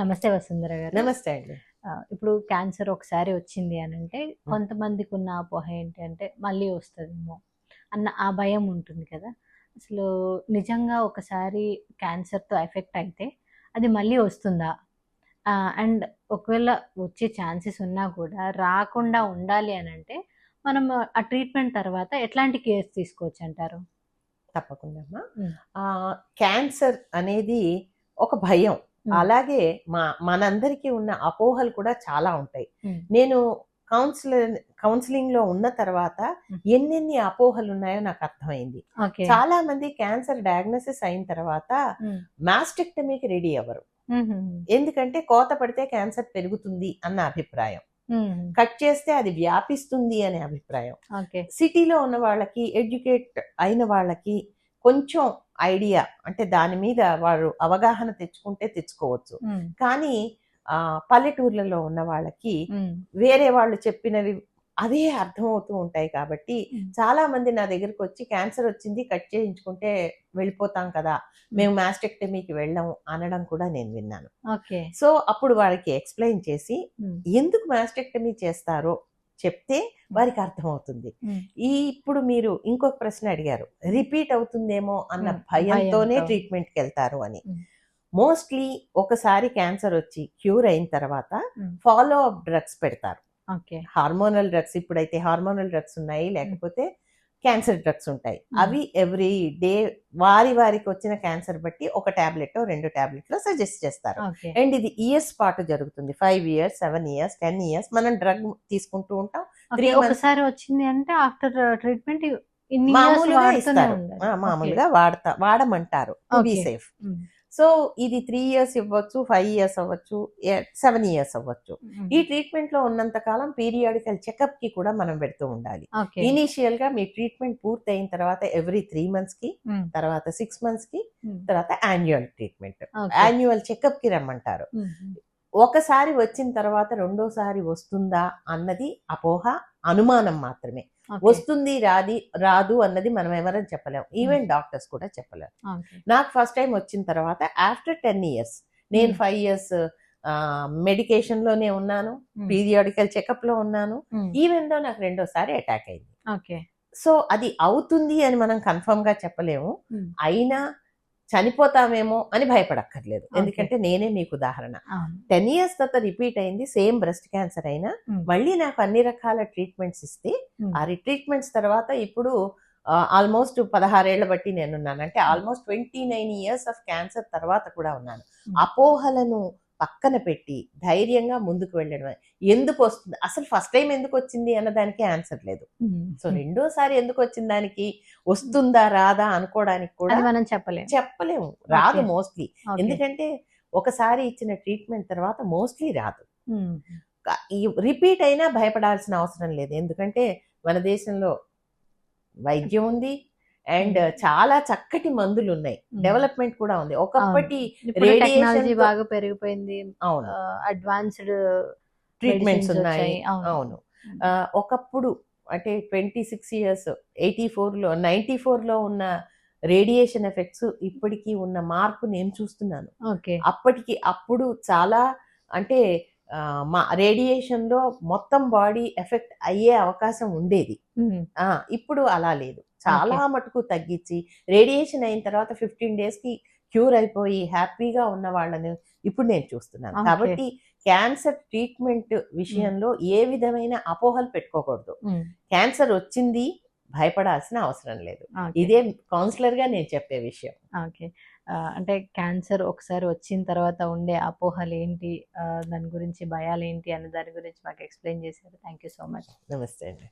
నమస్తే వసుంధర గారు. నమస్తే అండి. ఇప్పుడు క్యాన్సర్ ఒకసారి వచ్చింది అని అంటే కొంతమందికి ఉన్న అపోహ ఏంటి అంటే మళ్ళీ వస్తుందేమో అన్న ఆ భయం ఉంటుంది కదా. అసలు నిజంగా ఒకసారి క్యాన్సర్తో ఎఫెక్ట్ అయితే అది మళ్ళీ వస్తుందా? అండ్ ఒకవేళ వచ్చే ఛాన్సెస్ ఉన్నా కూడా రాకుండా ఉండాలి అని అంటే మనం ఆ ట్రీట్మెంట్ తర్వాత ఎట్లాంటి కేర్స్ తీసుకోవచ్చు అంటారు? తప్పకుండా క్యాన్సర్ అనేది ఒక భయం. అలాగే మా మనందరికీ ఉన్న అపోహలు కూడా చాలా ఉంటాయి. నేను కౌన్సిలర్ కౌన్సిలింగ్లో ఉన్న తర్వాత. ఎన్నెన్ని అపోహలు ఉన్నాయో నాకు అర్థమైంది. చాలా మంది క్యాన్సర్ డయాగ్నోసిస్ అయిన తర్వాత మాస్టెక్టమీకి రెడీ అవ్వరు. ఎందుకంటే కోత పడితే క్యాన్సర్ పెరుగుతుంది అన్న అభిప్రాయం. కట్ చేస్తే అది వ్యాపిస్తుంది అనే అభిప్రాయం. సిటీలో ఉన్న వాళ్ళకి ఎడ్యుకేట్ అయిన వాళ్ళకి కొంచెం ఐడియా అంటే దాని మీద వారు అవగాహన తెచ్చుకుంటే తెచ్చుకోవచ్చు. కానీ ఆ పల్లెటూర్లలో ఉన్న వాళ్ళకి వేరే వాళ్ళు చెప్పినవి అదే అర్థమవుతూ ఉంటాయి కాబట్టి. చాలా మంది నా దగ్గరకు వచ్చి క్యాన్సర్ వచ్చింది కట్ చేయించుకుంటే వెళ్ళిపోతాం కదా మేము. మాస్టెక్టమీకి వెళ్ళాము అనడం కూడా నేను విన్నాను. ఓకే. సో అప్పుడు వారికి ఎక్స్ప్లెయిన్ చేసి ఎందుకు మాస్టెక్టమీ చేస్తారో చెప్తే వారికి అర్థమవుతుంది. ఈ ఇప్పుడు మీరు ఇంకొక ప్రశ్న అడిగారు రిపీట్ అవుతుందేమో అన్న భయంతోనే భయంతో. ట్రీట్మెంట్కి వెళ్తారు అని. మోస్ట్లీ ఒకసారి క్యాన్సర్ వచ్చి క్యూర్ అయిన తర్వాత. ఫాలో అప్ డ్రగ్స్ పెడతారు ఓకే హార్మోనల్ డ్రగ్స్ ఇప్పుడైతే హార్మోనల్ డ్రగ్స్ ఉన్నాయి లేకపోతే క్యాన్సర్ డ్రగ్స్ ఉంటాయి. అవి ఎవ్రీ డే వారి వారికి వచ్చిన క్యాన్సర్ బట్టి ఒక టాబ్లెట్ రెండు టాబ్లెట్ సజెస్ట్ చేస్తారు. అండ్ ఇది ఇయర్స్ పాటు జరుగుతుంది. Five years seven years ten years మనం డ్రగ్ తీసుకుంటూ ఉంటాం. months- ఒకసారి వచ్చింది అంటే ఆఫ్టర్ ట్రీట్మెంట్ మామూలుగా ఇస్తారు. మామూలుగా వాడతా వాడమంటారు. బి. సేఫ్. సో ఇది త్రీ ఇయర్స్ ఇవ్వచ్చు ఫైవ్ ఇయర్స్ అవ్వచ్చు సెవెన్ ఇయర్స్ అవ్వచ్చు. ఈ ట్రీట్మెంట్లో ఉన్నంత కాలం పీరియాడికల్ చెకప్కి కూడా మనం పెడుతూ ఉండాలి. ఇనీషియల్గా మీ ట్రీట్మెంట్ పూర్తి అయిన తర్వాత ఎవ్రీ త్రీ మంత్స్కి. తర్వాత సిక్స్ మంత్స్కి. తర్వాత యాన్యువల్ ట్రీట్మెంట్. యాన్యువల్ చెకప్కి రమ్మంటారు. ఒకసారి వచ్చిన తర్వాత రెండోసారి వస్తుందా అన్నది అపోహ అనుమానం మాత్రమే. వస్తుంది రాది రాదు అన్నది మనం ఎవరైనా చెప్పలేం ఈవెన్ డాక్టర్స్ కూడా చెప్పలేం Okay. నాకు ఫస్ట్ టైం వచ్చిన తర్వాత ఆఫ్టర్ టెన్ ఇయర్స్ నేను. ఫైవ్ ఇయర్స్ మెడికేషన్లోనే ఉన్నాను. పీరియాడికల్ చెకప్లో ఉన్నాను. ఈవెన్ దో నాకు రెండోసారి అటాక్ అయింది. సో అది అవుతుంది అని మనం కన్ఫర్మ్గా చెప్పలేము. అయినా చనిపోతామేమో అని భయపడక్కర్లేదు ఎందుకంటే నేనే మీకు ఉదాహరణ. టెన్ ఇయర్స్ తర్వాత రిపీట్ అయింది సేమ్ బ్రెస్ట్ క్యాన్సర్ అయినా. మళ్ళీ నాకు అన్ని రకాల ట్రీట్మెంట్స్ ఇస్తే. ఆ ట్రీట్మెంట్స్ తర్వాత ఇప్పుడు ఆల్మోస్ట్ పదహారేళ్ళ బట్టి నేనున్నాను అంటే almost twenty nine years of cancer తర్వాత కూడా ఉన్నాను. అపోహలను పక్కన పెట్టి ధైర్యంగా ముందుకు వెళ్ళడం ఎందుకు వస్తుంది? అసలు ఫస్ట్ టైం ఎందుకు వచ్చింది అన్న దానికి ఆన్సర్ లేదు. సో రెండోసారి ఎందుకు వచ్చిన దానికి వస్తుందా రాదా అనుకోవడానికి కూడా మనం చెప్పలేము. చెప్పలేము. రాదు. మోస్ట్లీ. ఎందుకంటే ఒకసారి ఇచ్చిన ట్రీట్మెంట్ తర్వాత మోస్ట్లీ రాదు. రిపీట్ అయినా భయపడాల్సిన అవసరం లేదు. ఎందుకంటే మన దేశంలో వైద్యం ఉంది అండ్ చాలా చక్కటి మందులు ఉన్నాయి. డెవలప్మెంట్ కూడా ఉంది. ఒకప్పటి టెక్నాలజీ బాగా పెరిగిపోయింది. అవును. అడ్వాన్స్డ్ ట్రీట్మెంట్స్ ఉన్నాయి. అవును. ఒకప్పుడు అంటే ట్వంటీ సిక్స్ ఇయర్స్ ఎయిటీ ఫోర్లో నైంటీ ఫోర్లో ఉన్న రేడియేషన్ ఎఫెక్ట్స్ ఇప్పటికీ ఉన్న మార్పు నేను చూస్తున్నాను. అప్పటికి అప్పుడు చాలా అంటే మా రేడియేషన్లో మొత్తం బాడీ ఎఫెక్ట్ అయ్యే అవకాశం ఉండేది. ఆ ఇప్పుడు అలా లేదు. చాలా మటుకు తగ్గించి రేడియేషన్ అయిన తర్వాత ఫిఫ్టీన్ డేస్కి క్యూర్ అయిపోయి హ్యాపీగా ఉన్న వాళ్ళని ఇప్పుడు నేను చూస్తున్నాను. కాబట్టి క్యాన్సర్ ట్రీట్మెంట్ విషయంలో ఏ విధమైన అపోహలు పెట్టుకోకూడదు. క్యాన్సర్ వచ్చింది భయపడాల్సిన అవసరం లేదు. ఇదే కౌన్సిలర్గా నేను చెప్పే విషయం. ఓకే. అంటే క్యాన్సర్ ఒకసారి వచ్చిన తర్వాత ఉండే అపోహలు ఏంటి? దాని గురించి భయాలు ఏంటి అనే దాని గురించి మాకు ఎక్స్ప్లెయిన్ చేశారు. Thank you so much. నమస్తే అండి.